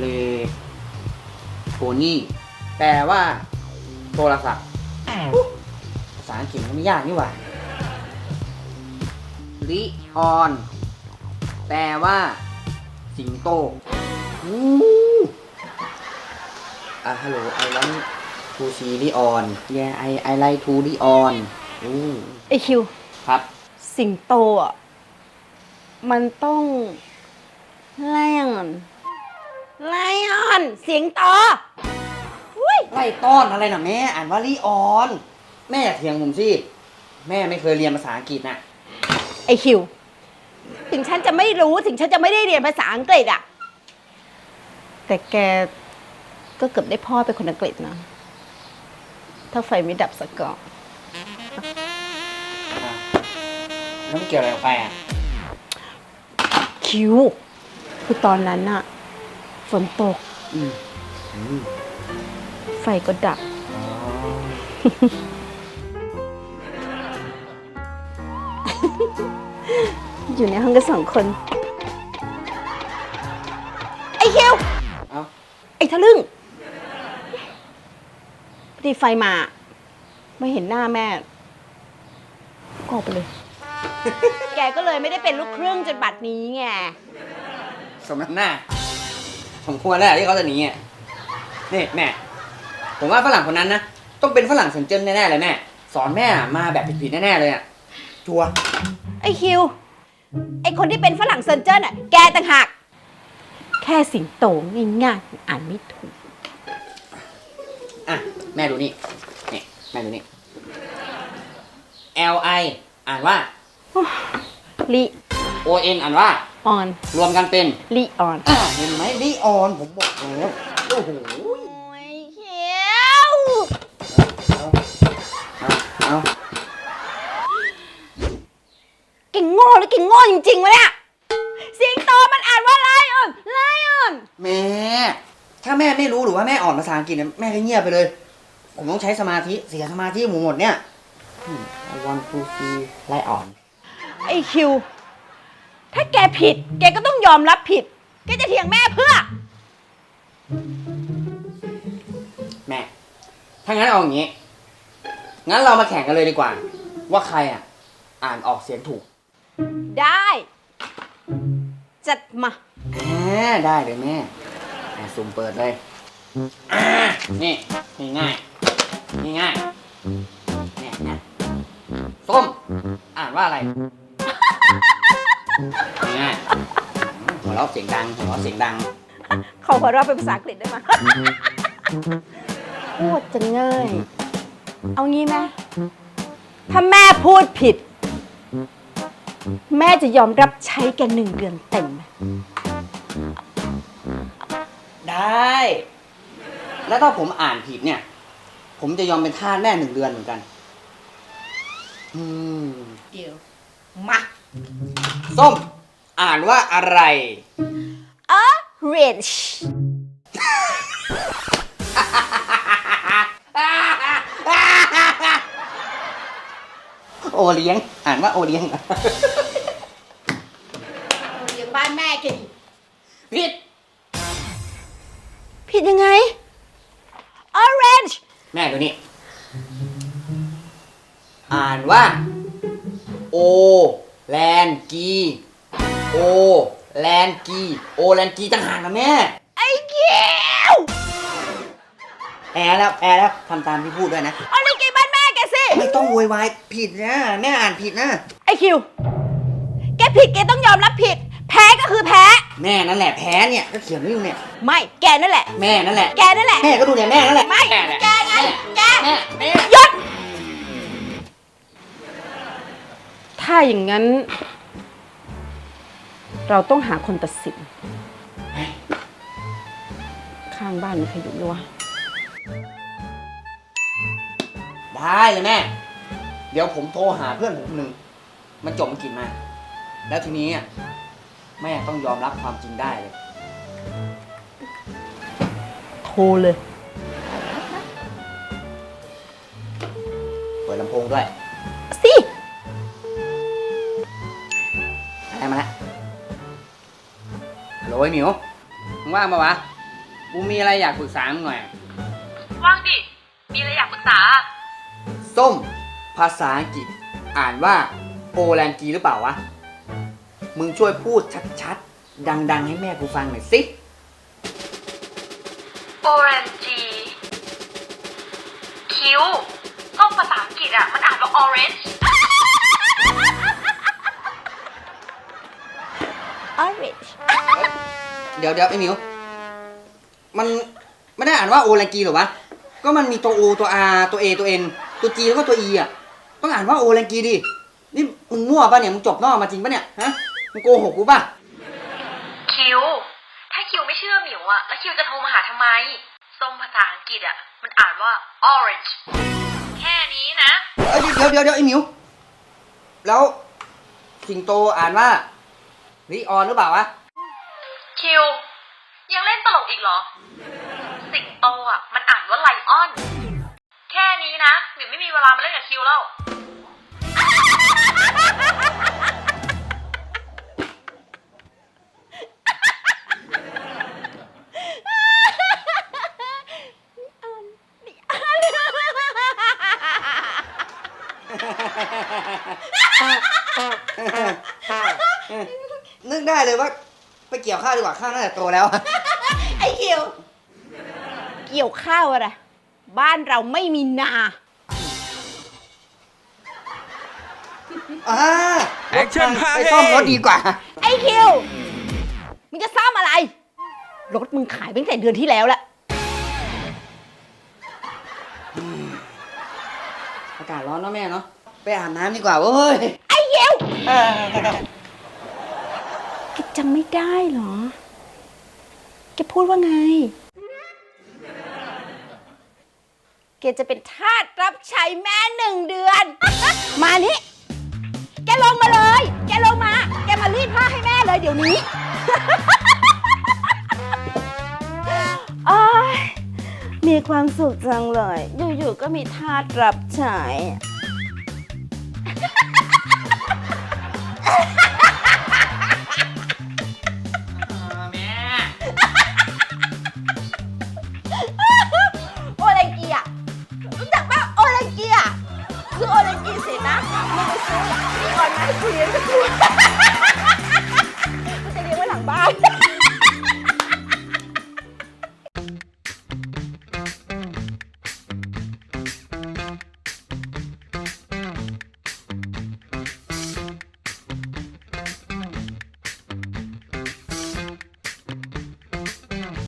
เลโฟนี่แปลว่า โทรศัพท์อุ๊ยภาษาอังกฤษมันไม่ยากนี่หว่าลิออน แปลว่า สิงโตอู้อะฮัลโหลไอรันทูซีลิออนแย่ไอไอไลทูลิออนอู้ไอคิว ครับ สิงโตอะ มันต้อง ออนเสียงโตอุ้ยไล่ต้อนอะไรนะแม่อ่านว่าลิออน แม่อย่าเถียงผมสิ แม่ไม่เคยเรียนภาษาอังกฤษน่ะ ไอคิว ถึงฉันจะไม่รู้ถึงฉันจะไม่ได้เรียนภาษาอังกฤษอะแต่แกก็เกือบได้พ่อเป็นคนอังกฤษนะ ถ้าไฟไม่ดับสักก่อนแล้วมันเกี่ยวอะไรกับไปอะ คิว คือตอนนั้นอะฝนตก อืมอืมไฟก็ดับ อ๋ออยู่ในห้องกันสองคน ไอคิว เอ้าไอ้ทะลึ่งพอดีไฟมา ไม่เห็นหน้าแม่ก็ออกไปเลย แกก็เลยไม่ได้เป็นลูกครึ่งจนบัดนี้ไง สมน้ำหน้า ผมควรแล้วที่เขาจะหนีอะนี่แม่ ผมว่าฝรั่งคนนั้นนะต้องเป็นฝรั่งเซนเจิ้นแน่ๆเลยแม่ สอนแม่มาแบบผิดๆแน่ๆเลยอะชัวร์ไอ้คิว ไอ้คนที่เป็นฝรั่งเซนเจิ้นอะ แกต่างหาก แค่สิงโตง่ายๆอ่านไม่ถูก อะแม่ดูนี่นี่แม่ดูนี่ L I อ่านว่า ลิ O N อ่านว่า ออนรวมกันเป็นลิออนอ่าเห็นไหมลีออนผมบอกแล้วโอ้โหโอ้ยเขียวเอาเอาเอาเก่งโง่หรือเก่งโง่จริงๆวะเนี่ยสิงโตมันอ่านว่าไลออนไลออนแม่ถ้าแม่ไม่รู้หรือว่าแม่อ่อนภาษาอังกฤษเนี่ยแม่ก็เงียบไปเลย ผมต้องใช้สมาธิเสียสมาธิหมดหมดเนี่ยอืม I want to see ไล่อ่อนไอคิว ถ้าแกผิด แกก็ต้องยอมรับผิด แกจะเถียงแม่เพื่อ แม่ ถ้างั้นเอาอย่างงี้ งั้นเรามาแข่งกันเลยดีกว่า ว่าใครอะ อ่านออกเสียงถูกได้ จัดมา อ่าได้เลยแม่อ่าสุ่มเปิดเลยอ่านี่ง่ายง่ายง่ายๆเนี่ยเนี่ยส้ม อ่านว่าอะไร ง่ายๆหัวเราะเสียงดังหัวเราะเสียงดังเขาขอเราะเป็นภาษาอังกฤษได้ไหมโคตรจะง่าย เอางี้ไหมถ้าแม่พูดผิด แม่จะยอมรับใช้แกหนึ่งเดือนเต็มไหมได้ แล้วถ้าผมอ่านผิดเนี่ย ผมจะยอมเป็นทาสแม่หนึ่งเดือนเหมือนกัน อืม เดี๋ยว มา ส้ม อ่านว่าอะไร orange โอเลี้ยง อ่านว่าโอเลี้ยงเลี้ยงบ้านแม่แกดิผิด ผิดยังไง orange แม่ดูนี่ อ่านว่า โอ แลนกี โอ แลนกี โอแลนกีต่างหากนะแม่ ไอ้เกี้ยวแอแล้วแอแล้วทำตามที่พูดด้วยนะ เอาลิงกีบ้านแม่แกสิ ไม่ต้องโวยวายผิดนะแม่อ่านผิดนะ ไอคิว แกผิดแกต้องยอมรับผิด แพ้ก็คือแพ้ แม่นั่นแหละแพ้เนี่ยก็เขียนไว้อยู่เนี่ย ไม่ แกนั่นแหละ แม่นั่นแหละ แกนั่นแหละ แม่ก็ดูเนี่ยแม่นั่นแหละไม่ แม่แหละแกไง แก แม่แม่หยุด ถ้าอย่างนั้น เราต้องหาคนตัดสิน ข้างบ้านมีใครอยู่ไหมวะได้เลยแม่ เดี๋ยวผมโทรหาเพื่อนผมคนหนึ่ง มันจบอังกฤษมา แล้วทีนี้อะแม่ต้องยอมรับความจริงได้เลย โทรเลย อ้หมิวมมึงว่างปะวะ กูมีอะไรอยากปรึกษามึงหน่อย ว่างดิ มีอะไรอยากปรึกษา ส้ม ภาษาอังกฤษ อ่านว่าโอแลนกีหรือเปล่าวะ มึงช่วยพูดชัดๆ ดัง ๆ ให้แม่กูฟังหน่อยสิ orange คิ้วก็ภาษาอังกฤษอะ มันอ่านว่า orange orange เดี๋ยวเดี๋ยวไอ้หมิว มันไม่ได้อ่านว่าโอแลนกีหรอวะ ก็มันมีตัว O ตัว R ตัว A ตัว N ตัว G แล้วก็ตัว E อะ ต้องอ่านว่าโอแลนกีดิ นี่มึงมั่วปะเนี่ย มึงจบนอกมาจริงปะเนี่ย ฮะ มึงโกหกกูปะคิว ถ้าคิวไม่เชื่อหมิวอะแล้วคิวจะโทรมาหาทำไม ส้มภาษาอังกฤษอะมันอ่านว่า orange แค่นี้นะ เอ้ยเดี๋ยวเดี๋ยวเดี๋ยวไอ้หมิว แล้วสิงโตอ่านว่าริออนหรือเปล่าวะ คิว ยังเล่นตลกอีกเหรอ สิงโตอะ มันอ่านว่าไลออน แค่นี้นะหมิวไม่มีเวลามาเล่นกับคิวแล้ว นึกได้เลยว่า กี่ยวข้าวดีกว่าข้าวน่าจะโตแล้ว ไอ้คิว เกี่ยวข้าวอะไร บ้านเราไม่มีนา อ่า Action ไปซ่อมรถดีกว่า ไอ้คิว มึงจะซ่อมอะไร รถมึงขายไปตั้งแต่เดือนที่แล้วแหละอากาศร้อนเนาะแม่เนาะไปอาบน้ำดีกว่าเว้ย ไอ้คิว เออแก จำไม่ได้เหรอ แกพูดว่าไง แกจะเป็นทาสรับใช้แม่หนึ่งเดือน มานี่ แกลงมาเลย แกลงมา แกมารีดผ้าให้แม่เลยเดี๋ยวนี้โอ้ยมีความสุขจังเลย อยู่ๆ ก็มีทาสรับใช้ ซื้